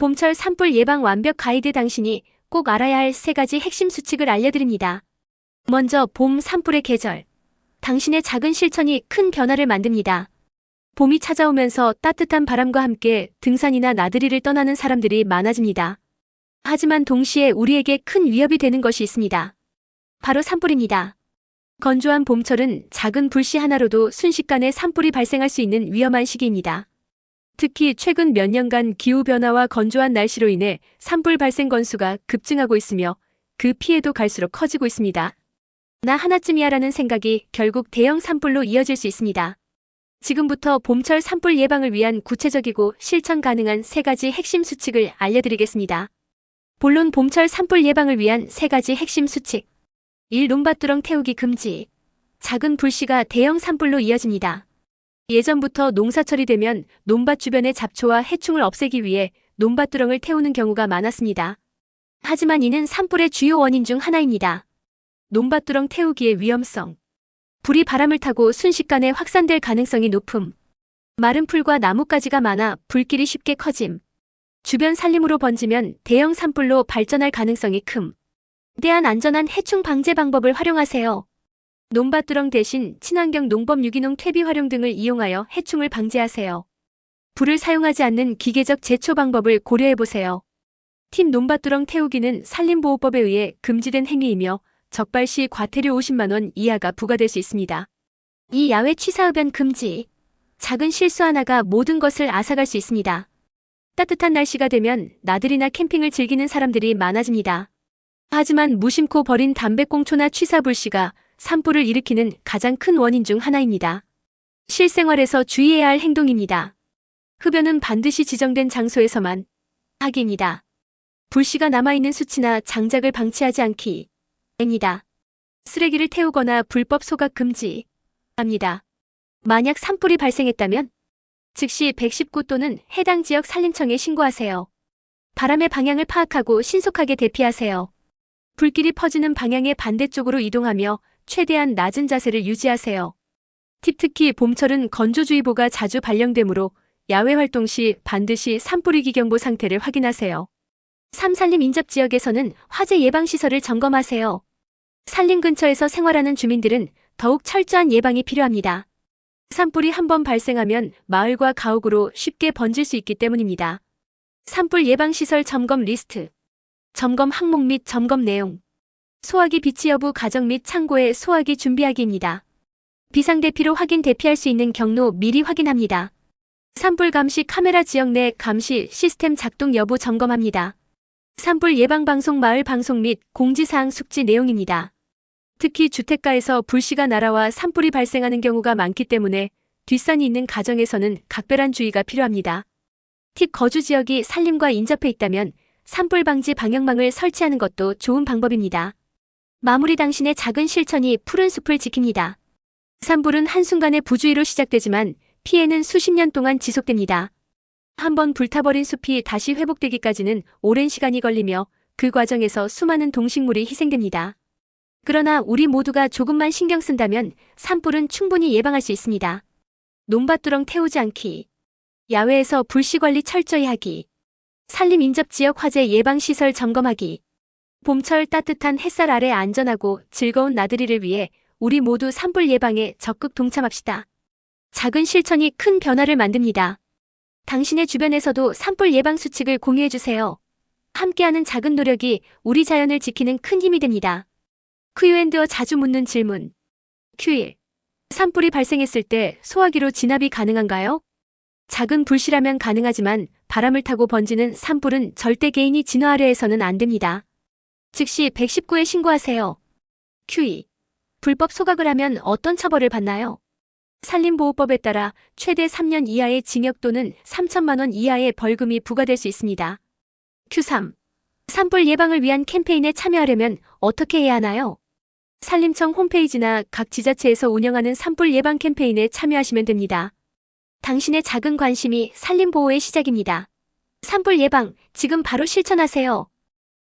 봄철 산불 예방 완벽 가이드 당신이 꼭 알아야 할 세 가지 핵심 수칙을 알려드립니다. 먼저 봄 산불의 계절. 당신의 작은 실천이 큰 변화를 만듭니다. 봄이 찾아오면서 따뜻한 바람과 함께 등산이나 나들이를 떠나는 사람들이 많아집니다. 하지만 동시에 우리에게 큰 위협이 되는 것이 있습니다. 바로 산불입니다. 건조한 봄철은 작은 불씨 하나로도 순식간에 산불이 발생할 수 있는 위험한 시기입니다. 특히 최근 몇 년간 기후변화와 건조한 날씨로 인해 산불 발생 건수가 급증하고 있으며 그 피해도 갈수록 커지고 있습니다. 나 하나쯤이야라는 생각이 결국 대형 산불로 이어질 수 있습니다. 지금부터 봄철 산불 예방을 위한 구체적이고 실천 가능한 세 가지 핵심 수칙을 알려드리겠습니다. 본론 봄철 산불 예방을 위한 세 가지 핵심 수칙. 1. 논밭두렁 태우기 금지. 작은 불씨가 대형 산불로 이어집니다. 예전부터 농사철이 되면 논밭 주변의 잡초와 해충을 없애기 위해 논밭두렁을 태우는 경우가 많았습니다. 하지만 이는 산불의 주요 원인 중 하나입니다. 논밭두렁 태우기의 위험성. 불이 바람을 타고 순식간에 확산될 가능성이 높음. 마른 풀과 나뭇가지가 많아 불길이 쉽게 커짐. 주변 산림으로 번지면 대형 산불로 발전할 가능성이 큼. 대한 안전한 해충 방제 방법을 활용하세요. 논밭두렁 대신 친환경 농법 유기농 퇴비 활용 등을 이용하여 해충을 방제하세요. 불을 사용하지 않는 기계적 제초 방법을 고려해보세요. 팀 논밭두렁 태우기는 산림보호법에 의해 금지된 행위이며 적발 시 과태료 50만원 이하가 부과될 수 있습니다. 이 야외 취사흡연 금지. 작은 실수 하나가 모든 것을 앗아갈 수 있습니다. 따뜻한 날씨가 되면 나들이나 캠핑을 즐기는 사람들이 많아집니다. 하지만 무심코 버린 담배꽁초나 취사불씨가 산불을 일으키는 가장 큰 원인 중 하나입니다. 실생활에서 주의해야 할 행동입니다. 흡연은 반드시 지정된 장소에서만 하기입니다. 불씨가 남아있는 수치나 장작을 방치하지 않기. 입니다. 쓰레기를 태우거나 불법 소각 금지. 합니다. 만약 산불이 발생했다면 즉시 119 또는 해당 지역 산림청에 신고하세요. 바람의 방향을 파악하고 신속하게 대피하세요. 불길이 퍼지는 방향의 반대쪽으로 이동하며 최대한 낮은 자세를 유지하세요. 팁 특히 봄철은 건조주의보가 자주 발령되므로 야외 활동 시 반드시 산불위기 경보 상태를 확인하세요. 삼산림 인접 지역에서는 화재 예방 시설을 점검하세요. 산림 근처에서 생활하는 주민들은 더욱 철저한 예방이 필요합니다. 산불이 한 번 발생하면 마을과 가옥으로 쉽게 번질 수 있기 때문입니다. 산불 예방 시설 점검 리스트. 점검 항목 및 점검 내용. 소화기 비치 여부 가정 및 창고에 소화기 준비하기입니다. 비상대피로 확인 대피할 수 있는 경로 미리 확인합니다. 산불 감시 카메라 지역 내 감시 시스템 작동 여부 점검합니다. 산불 예방 방송 마을 방송 및 공지사항 숙지 내용입니다. 특히 주택가에서 불씨가 날아와 산불이 발생하는 경우가 많기 때문에 뒷산이 있는 가정에서는 각별한 주의가 필요합니다. 팁 거주 지역이 산림과 인접해 있다면 산불 방지 방역망을 설치하는 것도 좋은 방법입니다. 마무리 당신의 작은 실천이 푸른 숲을 지킵니다. 산불은 한순간의 부주의로 시작되지만 피해는 수십 년 동안 지속됩니다. 한번 불타버린 숲이 다시 회복되기까지는 오랜 시간이 걸리며 그 과정에서 수많은 동식물이 희생됩니다. 그러나 우리 모두가 조금만 신경 쓴다면 산불은 충분히 예방할 수 있습니다. 논밭두렁 태우지 않기. 야외에서 불씨 관리 철저히 하기. 산림 인접 지역 화재 예방 시설 점검하기. 봄철 따뜻한 햇살 아래 안전하고 즐거운 나들이를 위해 우리 모두 산불 예방에 적극 동참합시다. 작은 실천이 큰 변화를 만듭니다. 당신의 주변에서도 산불 예방 수칙을 공유해주세요. 함께하는 작은 노력이 우리 자연을 지키는 큰 힘이 됩니다. 큐앤드어 자주 묻는 질문. q1. 산불이 발생했을 때 소화기로 진압이 가능한가요? 작은 불씨라면 가능하지만 바람을 타고 번지는 산불은 절대 개인이 진화하려 해서는 안 됩니다. 즉시 119에 신고하세요. q2. 불법 소각을 하면 어떤 처벌을 받나요? 산림보호법에 따라 최대 3년 이하의 징역 또는 3천만 원 이하의 벌금이 부과될 수 있습니다. Q3. 산불 예방을 위한 캠페인에 참여하려면 어떻게 해야 하나요? 산림청 홈페이지나 각 지자체에서 운영하는 산불 예방 캠페인에 참여하시면 됩니다. 당신의 작은 관심이 산림보호의 시작입니다. 산불 예방, 지금 바로 실천하세요.